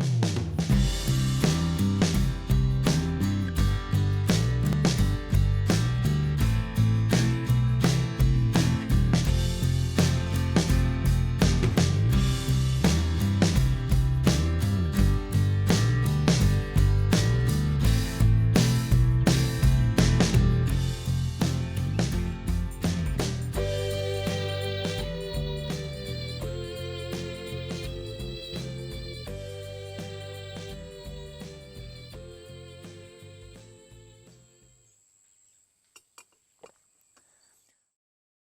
Bye.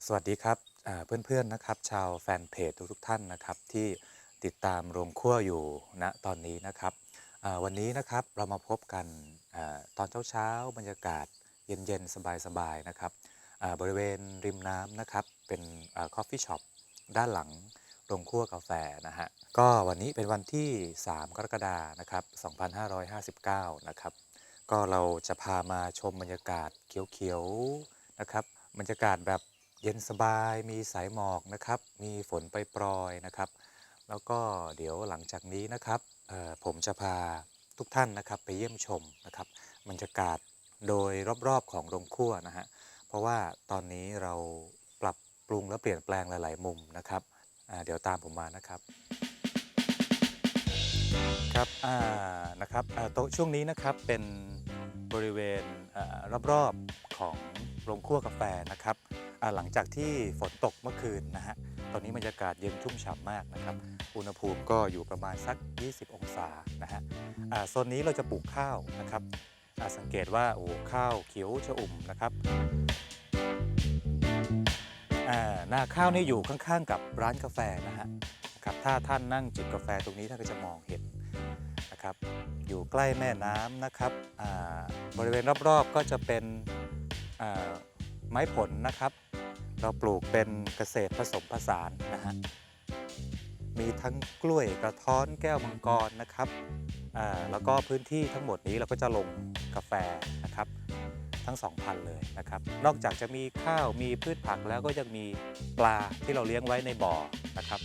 สวัสดีครับเพื่อนๆนะครับ ชาวแฟนเพจทุกๆท่านนะครับ ที่ติดตามโรงครัวอยู่ณตอนนี้นะครับวันนี้นะครับเรามาพบกันอตอนเช้าๆบรรยากาศเย็นๆ สบายๆนะครับบริเวณริมน้ำนะครับ เป็นคอฟฟี่ช็อปด้านหลังโรงครัวกาแฟนะฮะก็วันนี้เป็นวันที่ 3 กรกฎานะครับ 2559 นะครับ ก็เราจะพามาชมบรรยากาศเขียวๆนะครับบรรยากาศแบบ เย็นสบายมีสายหมอกนะครับ มีฝนไปปรอยนะครับ แล้วก็เดี๋ยวหลังจากนี้นะครับเอ่อผมจะพาทุกท่านนะครับไปเยี่ยมชมนะครับบรรยากาศโดยรอบๆของโรงครัวนะฮะเพราะว่าตอนนี้เราปรับปรุงและเปลี่ยนแปลงหลายๆ มุมนะครับเดี๋ยวตามผมมานะครับครับอ่านะครับอ่าโต๊ะช่วงนี้นะครับเป็นบริเวณอ่ารอบๆของโรงครัวกาแฟนะครับ หลังจากที่ฝนตกเมื่อคืนนะฮะ ตอนนี้บรรยากาศเย็นชุ่มฉ่ำมากนะครับ อุณหภูมิก็อยู่ประมาณสัก 20 องศานะฮะอ่าโซนนี้เราจะปลูกข้าวนะครับอ่าสังเกตว่าโอ้ข้าวเขียวชอุ่มนะครับอ่าหน้าข้าวนี่อยู่ข้างๆ กับร้านกาแฟนะฮะครับถ้าท่านนั่งจิบกาแฟตรงนี้ท่านก็จะมองเห็นนะครับ อยู่ใกล้แม่น้ำนะครับอ่าบริเวณรอบๆก็จะเป็นอ่าไม้ผลนะครับ เราปลูกเป็นเกษตรผสมผสานนะฮะมีทั้งกล้วยกระท้อนแก้วมังกรนะครับอ่าแล้วก็พื้นที่ทั้งหมดนี้เราก็จะลงกาแฟนะครับทั้งสองพันเลยนะครับ นอกจากจะมีข้าวมีพืชผักแล้วก็ยังมีปลาที่เราเลี้ยงไว้ในบ่อนะครับ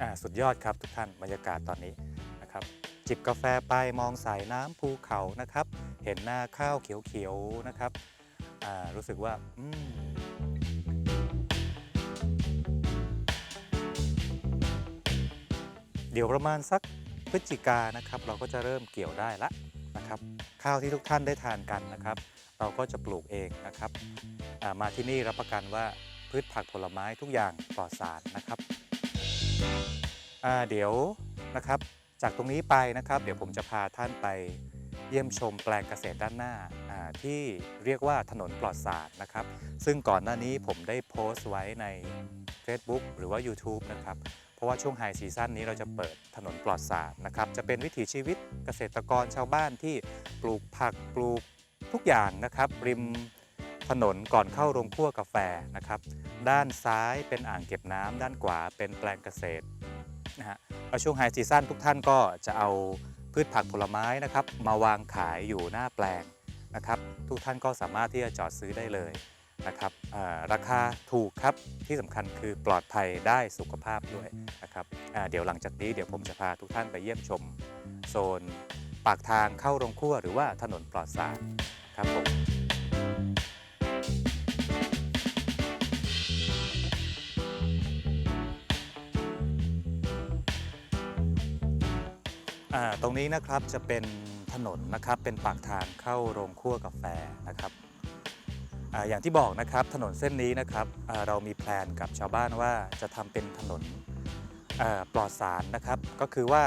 อ่าสุดยอดครับทุกท่านบรรยากาศตอนนี้นะครับ จิบกาแฟไปมองสายน้ำภูเขานะครับ เห็นหน้าข้าวเขียวๆนะครับ อ่ารู้สึกว่าอืมเดี๋ยวประมาณสักพฤศจิกานะครับ เราก็จะเริ่มเกี่ยวได้ละนะครับ ข้าวที่ทุกท่านได้ทานกันนะครับ เราก็จะปลูกเองนะครับมาที่นี่รับประกันว่าพืชผักผลไม้ทุกอย่างปลอดสารนะครับเดี๋ยวนะครับ จากตรงนี้ไปนะครับ เดี๋ยวผมจะพาท่านไป เยี่ยมชมแปลงเกษตรด้านหน้าที่เรียกว่าถนนปลอดสารนะครับ ซึ่งก่อนหน้านี้ผมได้โพสต์ไว้ใน Facebook หรือว่า YouTube นะครับ เพราะว่าช่วงไฮซีซั่นนี้เราจะเปิดถนนปลอดสารนะครับ จะเป็นวิถีชีวิตเกษตรกรชาวบ้านที่ปลูกผักปลูกทุกอย่างนะครับ ริมถนนก่อนเข้าโรงคั่วกาแฟนะครับ ด้านซ้ายเป็นอ่างเก็บน้ำด้านขวาเป็นแปลงเกษตรนะฮะช่วงไฮซีซั่นทุกท่านก็จะเอา พืชผักผลไม้นะครับ มาวางขายอยู่หน้าแปลงนะครับ ทุกท่านก็สามารถที่จะจอดซื้อได้เลยนะครับราคาถูกครับที่สำคัญคือปลอดภัยได้สุขภาพด้วยนะครับเดี๋ยวหลังจากนี้เดี๋ยวผมจะพาทุกท่านไปเยี่ยมชม โซนปากทางเข้าโรงครัวหรือว่าถนนปลอดสารครับผม ตรงนี้นะครับจะเป็นถนนนะครับเป็นปากทางเข้าโรงคั่วกาแฟนะครับออย่างที่บอกนะครับถนนเส้นนี้นะครับเรามีแพลนกับชาวบ้านว่าจะทำเป็นถนนปลอดสารนะครับ ก็คือว่า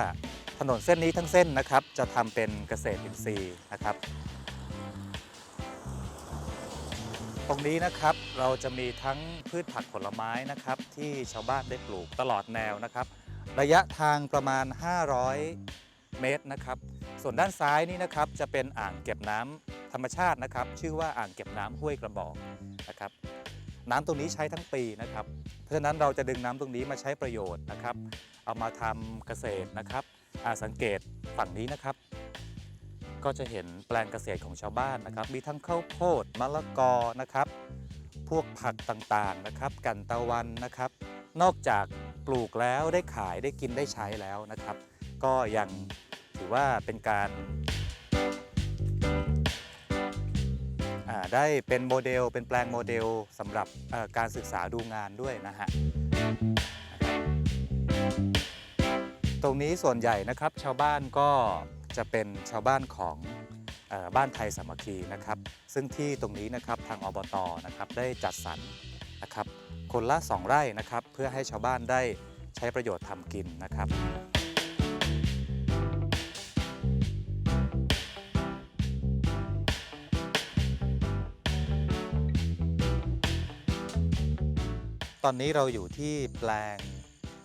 ถนนเส้นนี้ทั้งเส้นนะครับจะทำเป็นเกษตรอินทรีย์นะครับ ตรงนี้นะครับเราจะมีทั้งพืชผักผลไม้นะครับ ที่ชาวบ้านได้ปลูกตลอดแนวนะครับ ระยะทางประมาณ 500 เมตรนะครับ ส่วนด้านซ้ายนี่นะครับจะเป็นอ่างเก็บน้ำธรรมชาตินะครับ ชื่อว่าอ่างเก็บน้ำห้วยกระบอกนะครับน้ำตรงนี้ใช้ทั้งปีนะครับ เพราะฉะนั้นเราจะดึงน้ำตรงนี้มาใช้ประโยชน์นะครับ เอามาทำเกษตรนะครับอาสังเกตฝั่งนี้นะครับ ก็จะเห็นแปลงเกษตรของชาวบ้านนะครับ มีทั้งข้าวโพดมะละกอนะครับ พวกผักต่างๆนะครับ กันตะวันนะครับ นอกจากปลูกแล้วได้ขายได้กินได้ใช้แล้วนะครับ ก็ยังถือว่าเป็นการได้เป็นโมเดล เป็นแปลงโมเดลสำหรับการศึกษาดูงานด้วยนะฮะตรงนี้ส่วนใหญ่นะครับชาวบ้านก็จะเป็นชาวบ้านของอบ้านไทยสามัคคีนะครับ ซึ่งที่ตรงนี้นะครับทางอบตนะครับได้จัดสรรนะครับ คนละ 2 ไร่นะครับ เพื่อให้ชาวบ้านได้ใช้ประโยชน์ทำกินนะครับ ตอนนี้เราอยู่ที่แปลง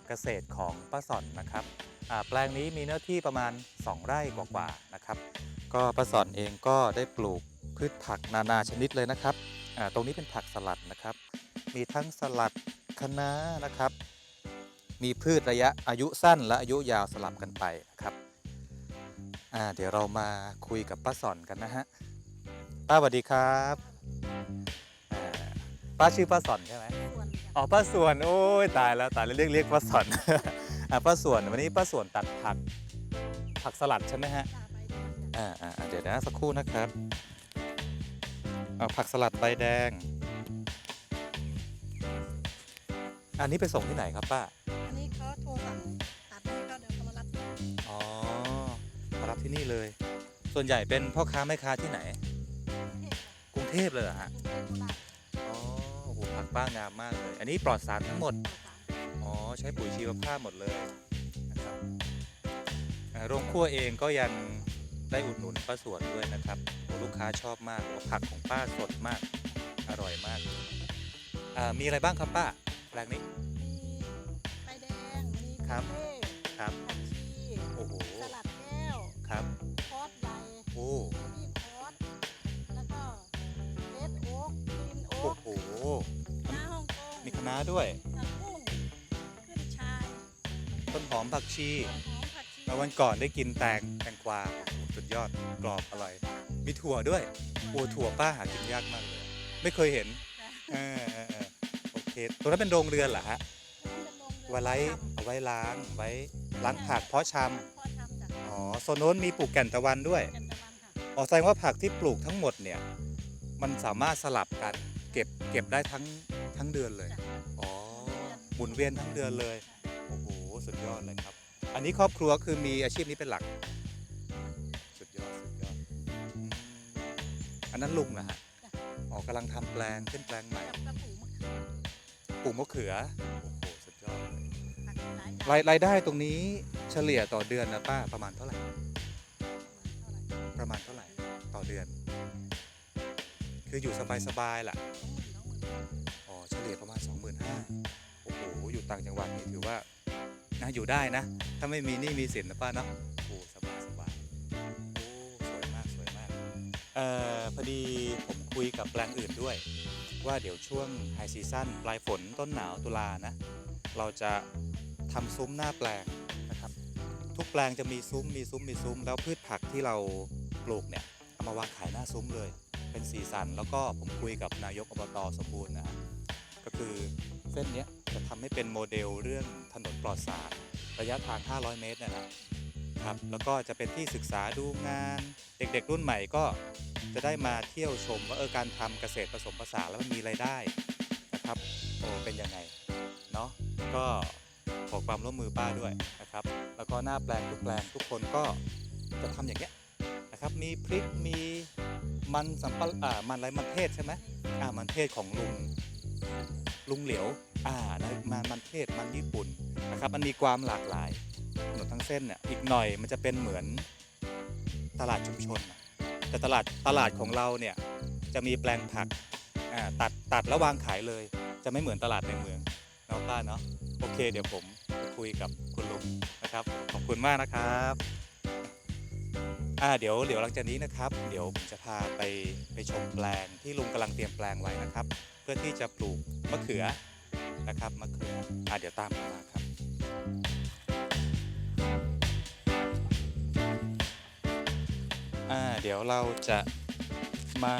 เกษตรของป้าสอนนะครับแปลงนี้มีเนื้อที่ประมาณ 2 ไร่กว่าๆนะครับ ก็ป้าสอนเองก็ได้ปลูกพืชผักนานาชนิดเลยนะครับ ตรงนี้เป็นผักสลัดนะครับ มีทั้งสลัดคะน้านะครับ มีพืชระยะอายุสั้นและอายุยาวสลับกันไปนะครับเดี๋ยวเรามาคุยกับป้าสอนกันนะฮะป้าสวัสดีครับป้าชื่อป้าสอนใช่ไหม อ๋อป้าส่วน โอ้ยตายแล้วตายแล้วเรียกเรียกป้าสอนอ่าป้าส่วนวันนี้ป้าส่วนตัดผัก ผักสลัดใช่ไหมฮะจ่าไปด้วยจ้ะอ่าอ่าอ่าเดี๋ยวนะสักครู่นะครับเอาผักสลัดใบแดง อันนี้ไปส่งที่ไหนครับป้าอันนี้เขาโทรสั่งตัดให้เขาเดี๋ยวเขามารับที่อ๋อมารับที่นี่เลย ส่วนใหญ่เป็นพ่อค้าแม่ค้าที่ไหน กรุงเทพจ้ะกรุงเทพเลยเหรอฮะ กรุงเทพโคราชอ๋อโอ้โหผั กป้างามมากเลย อันนี้ปลอดสารทั้งหมดต่อสามอ๋อ ใช้ปุ๋ยชีวภาพหมดเลยนะครับอ่าโรงครัวเองก็ยังได้อุดหนุนป้าสวนด้วยนะครับโอ้ลูกค้าชอบมากว่าผักของป้าสดมาก อร่อยมากอ่ามีอะไรบ้างครับป้าแปลงนี้ มีใบแดง มีครับเทศครับผักชีโอ้โหสลัดแก้ว ครับ คอสใหญ่โอ้เบบี้คอสแล้วก็เลดโอ๊กกรีนโอ๊โอ้กโหหน้าฮ่องกง มีคะน้าด้วย ผักบุ้งขึ้นชายต้นหอมผักชีต้นหอมผักชีแล้ววันก่อนได้กินแตงแตงกวาโอ้โหสุดยอดกรอบอร่อย มีถั่วด้วยโอ้ถั่วป้าหากินยากมากเลย ไม่เคยเห็นเออเออเออโอเคตรงนั้นเป็นโรงเรือนเหรอฮะไว้ไว้เอาไว้ล้างไว้ล้างผักเพาะชเพาะชำจากำอ๋อโซนโน้นมีปลูกแก่นตะวันด้วยกันตะวันค่ะอ๋อแสดงว่าผักที่ปลูกทั้งหมดเนี่ย มันสามารถสลับกันเก็บเก็บได้ทั้งทั้งเดือนเลย จ้ะอ๋อ หมุนเวียนทั้งเดือนเลย โอ้โห สุดยอดเลยครับ อันนี้ครอบครัวคือมีอาชีพนี้เป็นหลัก สุดยอด สุดยอด อันนั้นลุงนะฮะ อ๋อกำลังทำแปลงขึ้นแปลงใหม่ กับกระปูมะขามปลูกมะเขือ โอ้โห สุดยอดเลยผักหลายรายรายได้ตรงนี้เฉลี่ยต่อเดือนนะป้าประมาณเท่าไหร่ ประมาณเท่าไหร่ต่อเดือน คืออยู่สบายๆล่ะอ๋อเฉลี่ยประมาณ 25,000ห ต่างจังหวัดนี่ถือว่านะอยู่ได้นะ ถ้าไม่มีหนี่มีสินนะป้าเนาะโอ้สบายสบายโอ้สวยมากสวยมากเอ่อพอดีผมคุยกับแปลงอื่นด้วย ว่าเดี๋ยวช่วงไฮซีซั่นปลายฝนต้นหนาวตุลานะ เราจะทำซุ้มหน้าแปลงนะครับ ทุกแปลงจะมีซุ้มมีซุ้มมีซุ้ม แล้วพืชผักที่เราปลูกเนี่ยเอามาวางขายหน้าซุ้มเลย เป็นสีสันแล้วก็ผมคุยกับนายกอบตสมบูรณ์นะก็คือเส้นเนี้ย ทำให้เป็นโมเดลเรื่องถนนปลอดสารระยะทาง 500 เมตรนยนะครับแล้วก็จะเป็นที่ศึกษาดูงาน เด็กๆ รุ่นใหม่ก็จะได้มาเที่ยวชมว่าเออการทำเกษตรผสมผสานแล้วมันมีไรายได้นะครับโอ้เป็นยังไงเนาะก็ขอความร่วมมือป้าด้วยนะครับ แล้วก็หน้าแปลงทุกแปลงทุกคนก็จะทำอย่างเงี้ยนะครับมีพริกมีมันสัมปะอ่ามันไรมันเทศใช่ไหมอ่ามันเทศของลุงลุงเหลียว อ่านะมันมันเทศมันญี่ปุ่นนะครับ มันมีความหลากหลายถนนทั้งเส้นเนี่ยอีกหน่อยมันจะเป็นเหมือนตลาดชุมชน แต่ตลาดตลาดของเราเนี่ยจะมีแปลงผักอ่าตัดตัดแล้ววางขายเลย จะไม่เหมือนตลาดในเมืองเนาะป้าเนาะโอเค เดี๋ยวผมคุยกับคุณลุงนะครับ ขอบคุณมากนะครับอ่าเดี๋ยวเดี๋ยวหลังจากนี้นะครับ เดี๋ยวผมจะพาไปไปชมแปลงที่ลุงกำลังเตรียมแปลงไว้นะครับ เพื่อที่จะปลูกมะเขือ นะครับมะเขืออะเดี๋ยวตามมมาครับ อ่าเดี๋ยวเราจะมา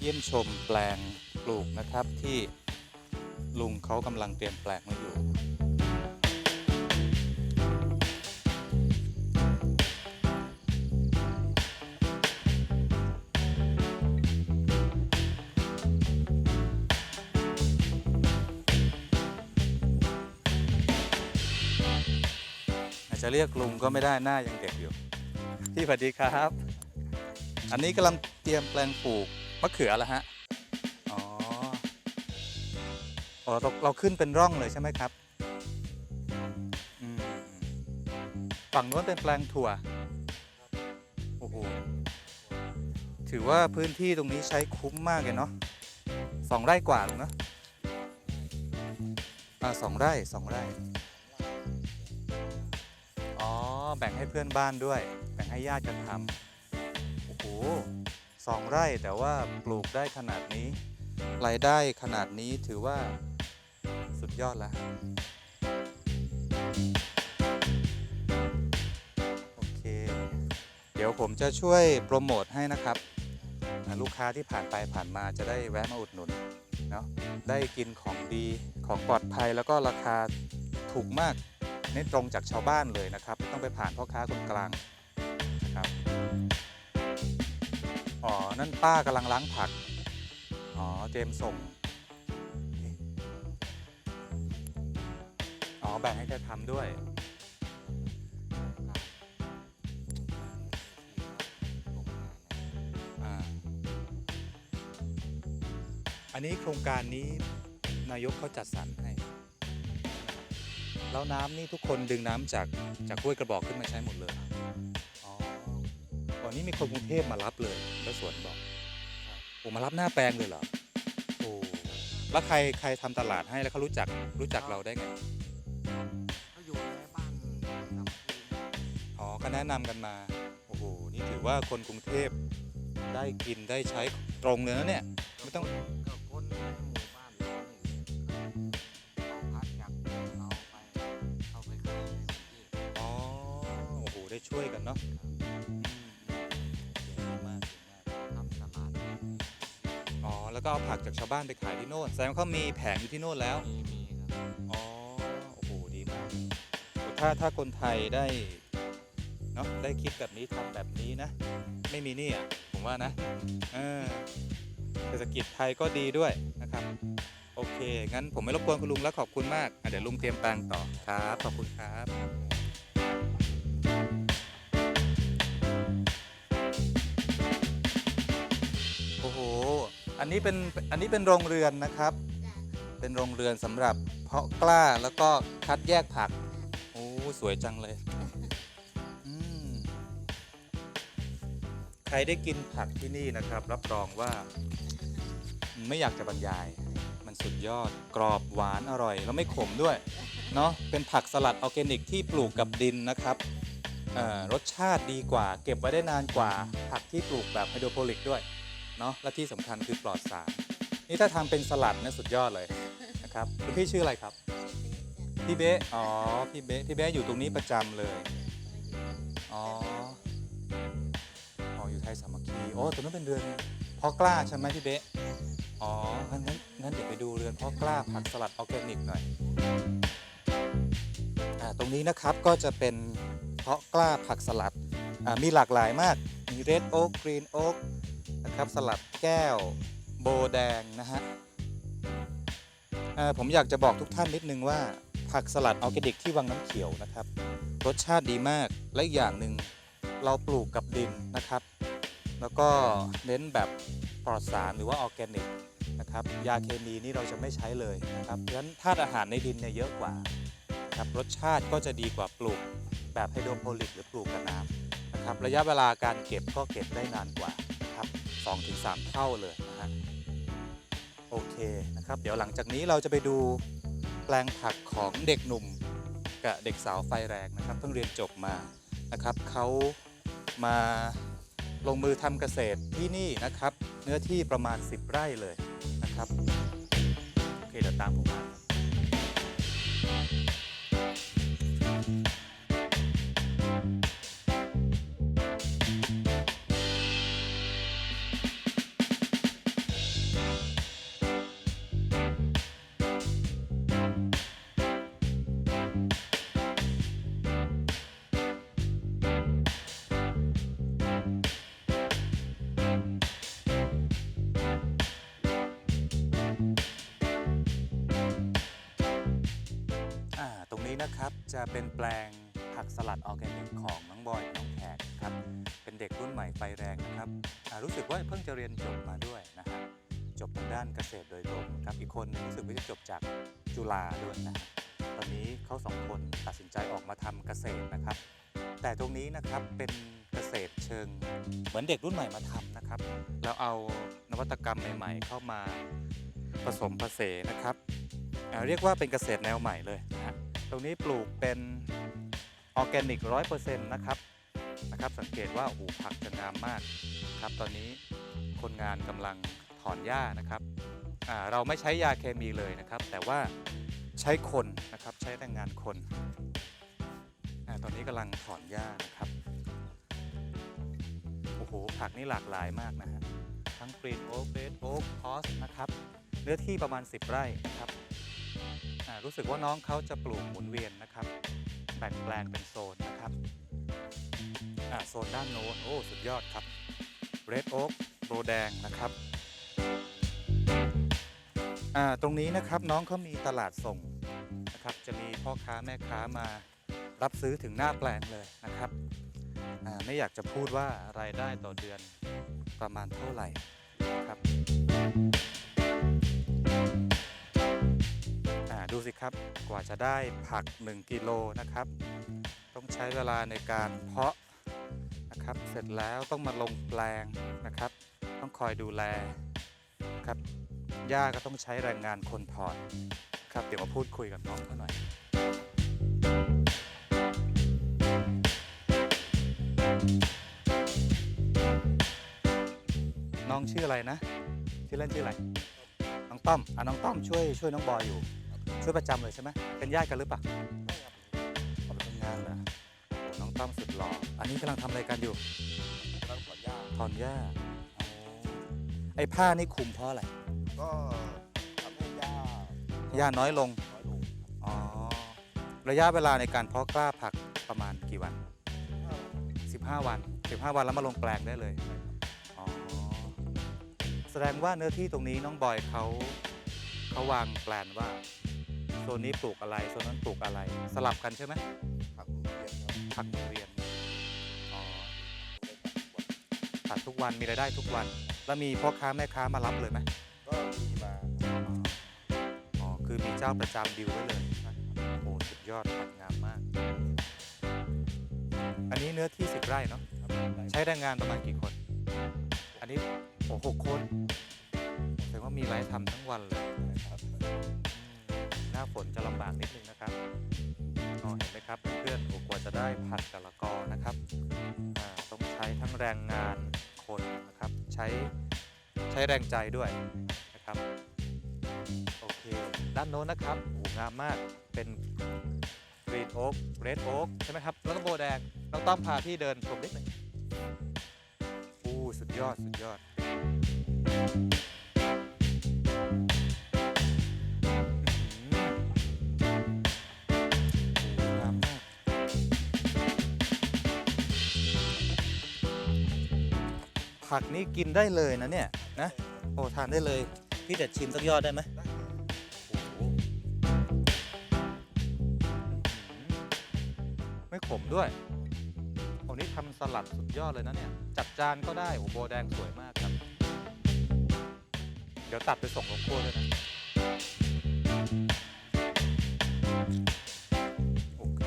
เยี่ยมชมแปลงปลูกนะครับที่ลุงเขากำลังเตรียมแปลงไว้อยู่ จะเรียกลุงก็ไม่ได้หน้ายังเด็กอยู่พี่สวัสดีครับ อันนี้กำลังเตรียมแปลงปลูกมะเขือแล้วฮะอ๋ออ๋อเราเราขึ้นเป็นร่องเลยใช่ไหมครับฝั่งโน้นเป็นแปลงถั่วโอ้โหถือว่าพื้นที่ตรงนี้ใช้คุ้มมากเลยเนาะสองไร่กว่าเลยเนาะอ่าสองไร่สองไร่ บ่งให้เพื่อนบ้านด้วย แบ่งให้ญาติกันทำโอ้โหสองไร่แต่ว่าปลูกได้ขนาดนี้ รายได้ขนาดนี้ถือว่าสุดยอดแล้วโอเค เดี๋ยวผมจะช่วยโปรโมทให้นะครับ ลูกค้าที่ผ่านไปผ่านมาจะได้แวะมาอุดหนุนเนาะได้กินของดีของปลอดภัยแล้วก็ราคาถูกมาก นี่ตรงจากชาวบ้านเลยนะครับไม่ต้องไปผ่านพ่อค้าคนกลางนะครับอ๋อ นั่นป้ากำลังล้างผัก อ๋อเตรียมส่ง อ๋อ แบ่งให้แกทำด้วยอันนี้โครงการนี้นายกเขาจัดสรรให้ แล้วน้ำนี่ทุกคนดึงน้ำจากจากห้วยกระบอกขึ้นมาใช้หมดเลย อ๋อตอนนี้มีคนกรุงเทพมารับเลยแล้วสวนบอกโอ้มารับหน้าแปลงเลยเหรอ โอ้ แล้วใครใครทำตลาดให้แล้วเขารู้จักรู้จักเราได้ไง เขาอยู่ในบ้านสามคืนอ๋อก็แนะนำกันมา โอ้โห นี่ถือว่าคนกรุงเทพได้กินได้ใช้ตรงเลยนะเนี่ย ไม่ต้อง ช่วยกันเนาะอืมดีมากดีมากทำตลาดอ๋อ แล้วก็เอาผักจากชาวบ้านไปขายที่โน่นแสดงว่าเขามีแผงอยู่ที่โน่นแล้ว มีมีครับอ๋อ โอ้โห ดีมากโอ้ถ้าถ้าคนไทยได้เนาะได้คิดแบบนี้ทำแบบนี้นะ ไม่มีหนี่อะ ผมว่านะเออเศรษฐกิจไทยก็ดีด้วยนะครับ โอเค งั้นผมไม่รบกวนคุณลุงแล้วขอบคุณมากอะเดี๋ยวลุงเตรียมแปลงต่อครับ ขอบคุณครับ อันนี้เป็นอันนี้เป็นโรงเรือนนะครับจ้ะเป็นโรงเรือนสำหรับเพาะกล้าแล้วก็คัดแยกผักโอ้สวยจังเลยอืมใครได้กินผักที่นี่นะครับ รับรองว่า ไม่อยากจะบรรยาย มันสุดยอดกรอบหวานอร่อย แล้วไม่ขมด้วยเนาะเป็นผักสลัดออร์แกนิกที่ปลูกกับดินนะครับเอ่อรสชาติดีกว่า เก็บไว้ได้นานกว่า ผักที่ปลูกแบบไฮโดรโปนิกด้วย เนาะและที่สำคัญคือปลอดสารนี่ถ้าทำเป็นสลัดนี่สุดยอดเลยนะครับคุณพี่ชื่ออะไรครับ พี่เบ๊อ๋อพี่เบ๊พี่เบ๊อยู่ตรงนี้ประจำเลยอ๋ออ๋ออยู่ไทยสามัคคีโอ้ตรงนั้นเป็นเรือนเพาะกล้าใช่ไหมพี่เบ๊อ๋องั้นงั้นงั้นเดี๋ยวไปดูเรือนเพาะกล้าผักสลัดออร์แกนิกหน่อยอ่าตรงนี้นะครับก็จะเป็นเพาะกล้าผักสลัดอ่ามีหลากหลายมาก มีเรดโอ๊กกรีนโอ๊ก นะครับ สลัดแก้วโบแดงนะฮะผมอยากจะบอกทุกท่านนิดนึงว่า ผักสลัดออร์แกนิกที่วังน้ำเขียวนะครับ รสชาติดีมากและอย่างหนึ่งเราปลูกกับดินนะครับ แล้วก็เน้นแบบปลอดสารหรือว่าออร์แกนิกนะครับยาเคมีนี่เราจะไม่ใช้เลยนะครับเพราะฉะนั้นธาตุอาหารในดินเนี่ยเยอะกว่านะครับรสชาติก็จะดีกว่าปลูกแบบไฮโดรโปนิกหรือปลูกกับน้ำนะครับระยะเวลาการเก็บก็เก็บได้นานกว่า 2-3 เท่าเลยนะฮะโอเคนะครับ เดี๋ยวหลังจากนี้เราจะไปดูแปลงผักของเด็กหนุ่มกับเด็กสาวไฟแรงนะครับ เพิ่งเรียนจบมานะครับเขามาลงมือทำเกษตรที่นี่นะครับ เนื้อที่ประมาณ 10 ไร่เลยนะครับ โอเคเดี๋ยวตามผมมา นี้นะครับจะเป็นแปลงผักสลัดออร์แกนิกของน้องบอยน้องแขกครับเป็นเด็กรุ่นใหม่ไฟแรงนะครับรู้สึกว่าเพิ่งจะเรียนจบมาด้วยนะฮะจบทางด้านเกษตรโดยตรงครับอีกคนรู้สึกว่าจะจบจากจุฬาด้วยนะตอนนี้เขาสองคนตัดสินใจออกมาทำเกษตรนะครับ แต่ตรงนี้นะครับเป็นเกษตรเชิง เหมือนเด็กรุ่นใหม่มาทำนะครับแล้วเอานวัตกรรมใหม่ ๆ เข้ามาผสมผสานนะครับเรียกว่าเป็นเกษตรแนวใหม่เลยนะฮะต รงนี้ปลูกเป็นออร์แกนิกร้อยเปอร์เซ็นต์นะครับนะครับ สังเกตว่าโอ้โหผักจะงามมากครับ ตอนนี้คนงานกำลังถอนหญ้านะครับเราไม่ใช้ยาเคมีเลยนะครับ แต่ว่าใช้คนนะครับใช้แรงงานคนอตอนนี้กำลังถอนหญ้านะครับโอ้โหผักนี่หลากหลายมากนะฮะทั้งกรีนโอ๊กเรดโอ๊กคอสนะครับเนื้อที่ประมาณ 10 ไร่นะครับ รู้สึกว่าน้องเขาจะปลูกหมุนเวียนนะครับแบ่งแปลงเป็นโซนนะครับโซนด้านโน้นโอ้สุดยอดครับเรดโอ๊กโบแดงนะครับตรงนี้นะครับน้องเขามีตลาดส่งนะครับจะมีพ่อค้าแม่ค้ามารับซื้อถึงหน้าแปลงเลยนะครับไม่อยากจะพูดว่ารายได้ต่อเดือนประมาณเท่าไหร่ครับ ดูสิครับกว่าจะได้ผัก 1กิโลนะครับ ต้องใช้เวลาในการเพาะนะครับ เสร็จแล้วต้องมาลงแปลงนะครับ ต้องคอยดูแลครับหญ้าก็ต้องใช้แรงงานคนถอนครับเดี๋ยวมาพูดคุยกับน้องเขาหน่อยน้องชื่ออะไรนะชื่อเล่นชื่ออะไรน้องต้อมอะน้องต้อมช่วยช่วยน้องบอยอยู่ ช่วยประจำเลยใช่ไหมเป็นญาติกันหรือเปล่าออกไปทำงานเหรอโอ้น้องต้อมสุดหล่ออันนี้กำลังทำอะไรกันอยู่แล้วขอหญ้าถอนหญ้าอ๋อไอ้ผ้านี่คลุมเพราะอะไรก็ทำให้หญ้าหญ้าน้อยลงน้อยลงอ๋อระยะเวลาในการเพาะกล้าผักประมาณกี่วัน15 วัน 15 วันแล้วมาลงแปลงได้เลยอ๋อแสดงว่าเนื้อที่ตรงนี้น้องบอยเขาเขาวางแปลนว่า โซนนี้ปลูกอะไรโซนนั้นปลูกอะไร สลับกันใช่ไหมผักหมุนเวียนครับผักหมุนเวียนอ๋อตัดทุกวันมีรายได้ทุกวัน แล้วมีพ่อค้าแม่ค้ามารับเลยไหมก็มีมาอ๋อคือมีเจ้าประจำดิวไว้เลยโอ้สุดยอดผักงามมาก อันนี้เนื้อที่10ไร่เนาะครับใช้แรงงานประมาณกี่คน อันนี้โอ้หกคนแสดงว่ามีรายทำทั้งวันเลยครับอืมหน้ากนิดนึงนะครับเห็นไหมครับเพื่อนๆกว่าจะได้ผัดกะละกอนะครับต้องใช้ทั้งแรงงานคนนะครับ ใช้ใช้แรงใจด้วยนะครับโอเคด้านโน้นนะครับโอ้งามมากเป็นกรีนโอ๊กเรดโอ๊กใช่ไหมครับแล้วก็โบแดงต้องต้อมพาพี่เดินชมนิดหนึ่งอู้สุดยอด สุดยอด ผักนี่กินได้เลยนะเนี่ยนะโอ้ทานได้เลย พี่เด็ดชิมสักยอดได้ไหมไม่ขมด้วยโอ้นี่ทำสลัดสุดยอดเลยนะเนี่ย จัดจานก็ได้โอ้โบแดงสวยมากครับ เดี๋ยวตัดไปส่งโรงครัวด้วยนะโอเค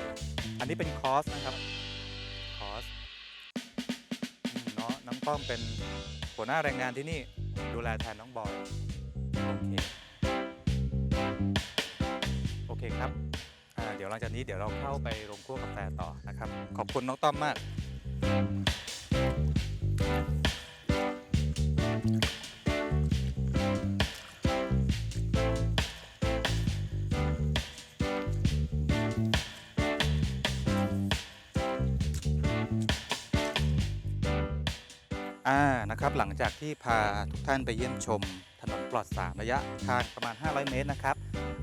อันนี้เป็นคอร์สนะครับ ป้อมเป็นหัวหน้าแรงงานที่นี่ดูแลแทนน้องบอยโอเคโอเคครับอ่าเดี๋ยวหลังจากนี้เดี๋ยวเราเข้าไปโรงคั่วกาแฟต่อนะครับ ขอบคุณน้องต้อมมาก อ่านะครับหลังจากที่พาทุกท่านไปเยี่ยมชมถนนปลอดสารระยะทางประมาณ 500 เมตรนะครับ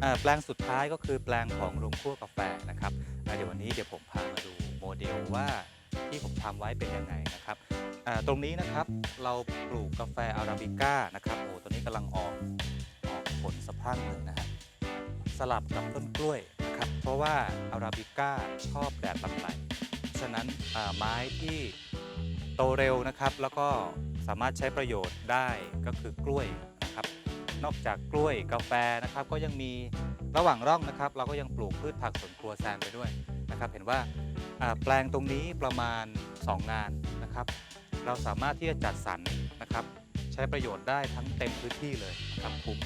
อ่าแปลงสุดท้ายก็คือแปลงของโรงคั่วกาแฟนะครับเดี๋ยววันนี้เดี๋ยวผมพามาดูโมเดลว่าที่ผมทำไว้เป็นยังไงนะครับอ่าตรงนี้นะครับเราปลูกกาแฟอาราบิก้านะครับโอ้ตัวนี้กำลังออกออกผลสะพรั่งเลยนะฮะสลับกับต้นกล้วยนะครับเพราะว่าอาราบิก้าชอบแดดลำไรฉะนั้นอ่าไม้ที่ โตเร็วนะครับ แล้วก็สามารถใช้ประโยชน์ได้ก็คือกล้วยนะครับ นอกจากกล้วยกาแฟนะครับ ก็ยังมีระหว่างร่องนะครับ เราก็ยังปลูกพืชผักสวนครัวแซมไปด้วยนะครับ เห็นว่าแปลงตรงนี้ประมาณ 2 งานนะครับ เราสามารถที่จะจัดสรรนะครับ ใช้ประโยชน์ได้ทั้งเต็มพื้นที่เลยนะครับคุ้ม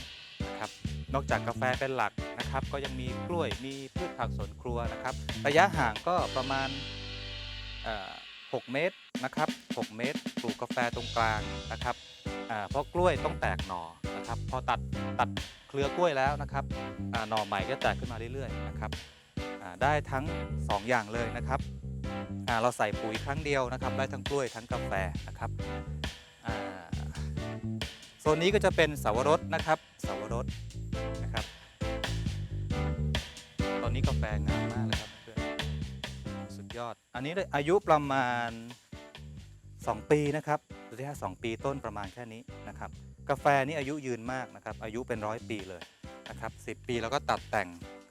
นะครับนอกจากกาแฟเป็นหลักนะครับ ก็ยังมีกล้วยมีพืชผักสวนครัวนะครับ ระยะห่างก็ประมาณ 6 เมตรนะครับ 6 เมตร ปลูกกาแฟตรงกลางนะครับอ่าเพราะกล้วยต้องแตกหน่อนะครับ พอตัดตัดเครือกล้วยแล้วนะครับอ่าหน่อใหม่ก็แตกขึ้นมาเรื่อยๆนะครับอ่าได้ทั้ง 2 อย่างเลยนะครับอ่าเราใส่ปุ๋ยครั้งเดียวนะครับ ได้ทั้งกล้วยทั้งกาแฟนะครับอ่าโซนนี้ก็จะเป็นเสาวรสนะครับเสาวรสนะครับ ตอนนี้กาแฟงามมากเลยครับ อันนี้อายุประมาณ 2 ปีนะครับดูที่ฮะสองปีต้นประมาณแค่นี้นะครับ กาแฟนี่อายุยืนมากนะครับ อายุเป็นร้อยปีเลยนะครับสิปีแล้วก็ตัดแต่ง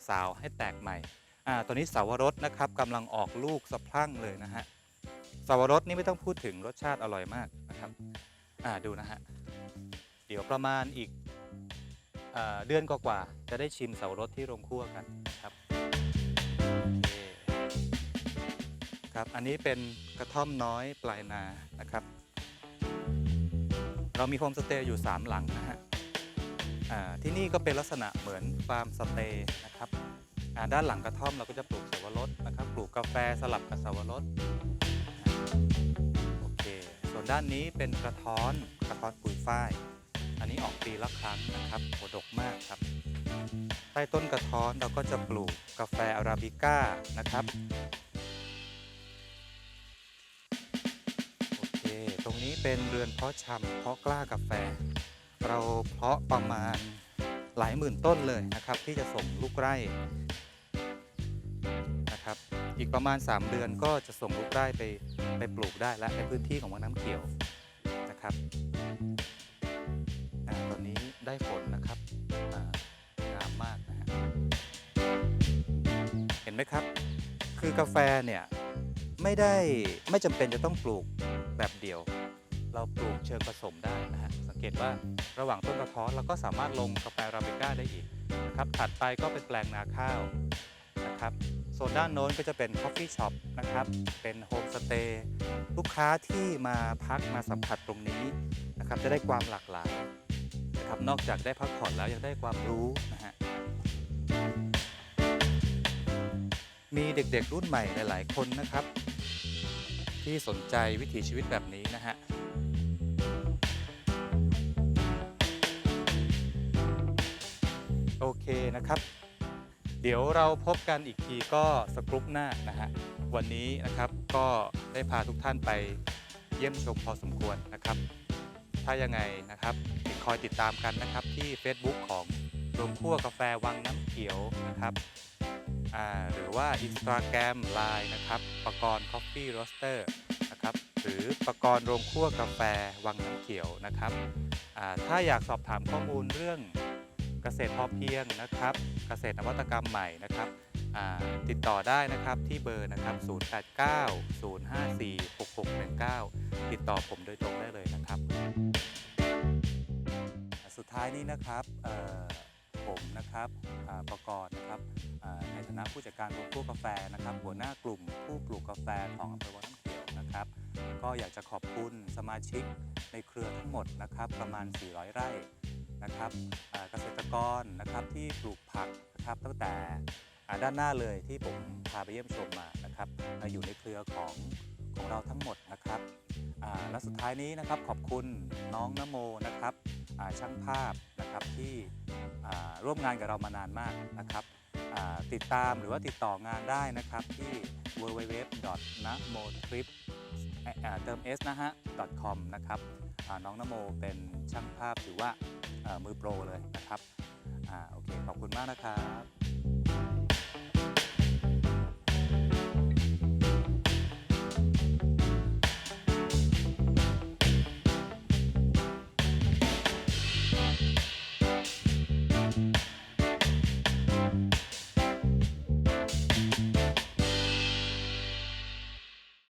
สาวให้แตกใหม่อ่าตัวนี้สาวรสนะครับกำลังออกลูกสะพรั่งเลยนะฮะสาวรสนี่ไม่ต้องพูดถึงรสชาติอร่อยมากนะครับอ่าดูนะฮะเดี๋ยวประมาณอีกอ่าเดือนกว่าๆจะได้ชิมสาวรสที่โรงครัวกันนะครับ ครับ อันนี้เป็นกระท่อมน้อยปลายนานะครับ เรามีโฮมสเตย์อยู่ 3 หลังนะฮะที่นี่ก็เป็นลักษณะเหมือนฟาร์มสเตย์นะครับด้านหลังกระท่อมเราก็จะปลูกสวรสนะครับ ปลูกกาแฟสลับกับสวรสโอเค ส่วนด้านนี้เป็นกระท้อนกระท้อนปุ๋ยฝ้าย อันนี้ออกปีละครั้งนะครับโหดกมากครับ ใต้ต้นกระท้อนเราก็จะปลูกกาแฟอาราบิก้านะครับ เป็นเรือนเพาะชำเพาะกล้ากาแฟ เราเพาะประมาณหลายหมื่นต้นเลยนะครับ ที่จะส่งลูกไร่นะครับ อีกประมาณ 3 เดือนก็จะส่งลูกไร่ไปไปปลูกได้และในพื้นที่ของวังน้ำเขียวนะครับอตอนนี้ได้ฝนนะครับงามมากนะฮะเห็นไหมครับ คือกาแฟเนี่ยไม่ได้ไม่จำเป็นจะต้องปลูกแบบเดียว เราปลูกเชิงผสมได้นะฮะสังเกตว่าระหว่างต้นกระท้อนเราก็สามารถลงกาแฟอาราบิก้าได้อีกนะครับถัดไปก็เป็นแปลงนาข้าวนะครับโซนด้านโน้นก็จะเป็นคอฟฟี่ช็อปนะครับเป็นโฮมสเตย์ลูกค้าที่มาพักมาสัมผัสตรงนี้นะครับจะได้ความหลากหลายนะครับนอกจากได้พักผ่อนแล้วยังได้ความรู้นะฮะมีเด็กๆรุ่นใหม่หลาย ๆ คนนะครับ ที่สนใจวิถีชีวิตแบบนี้นะฮะ เคนะครับ เดี๋ยวเราพบกันอีกทีก็สกรุปหน้านะฮะ วันนี้นะครับก็ได้พาทุกท่านไปเยี่ยมชมพอสมควรนะครับ ถ้ายังไงนะครับคอยติดตามกันนะครับที่ Facebook ของโรงคั่วกาแฟวังน้ำเขียวนะครับหรือว่า Instagram Line นะครับปกรณ์ Coffee Roaster นะครับหรือปกรณ์โรงคั่วกาแฟวังน้ำเขียวนะครับถ้าอยากสอบถามข้อมูลเรื่อง กษตรพอเพียงนะครับ เกษตรนวัตกรรมใหม่นะครับติดต่อได้นะครับที่เบอร์นะครับ 089 054 6619 ติดต่อผมโดยตรงได้เลยนะครับ สุดท้ายนี้นะครับผมนะครับประกรณ์นะครับในฐานะผู้จัดการโรงคั่วกาแฟนะครับ หัวหน้ากลุ่มผู้ปลูกกาแฟของอำเภอวังน้ำเขียวนะครับ ก็อยากจะขอบคุณสมาชิกในเครือทั้งหมดนะครับ ประมาณ 400 ไร่ นะครับเกษตรกรนะครับที่ปลูกผักนะครับตั้งแต่ด้านหน้าเลยที่ผมพาไปเยี่ยมชมมานะครับอ่าอยู่ในเครือของของเราทั้งหมดนะครับและสุดท้ายนี้นะครับขอบคุณน้องนโมนะครับช่างภาพนะครับที่ร่วมงานกับเรามานานมากนะครับติดตามหรือว่าติดต่องานได้นะครับที่ www.namotrip อ่าเติม s นะฮะ .com นะครับน้องนโมเป็นช่างภาพถือว่า มือโปรเลยนะครับอ่าโอเคขอบคุณมากนะครับ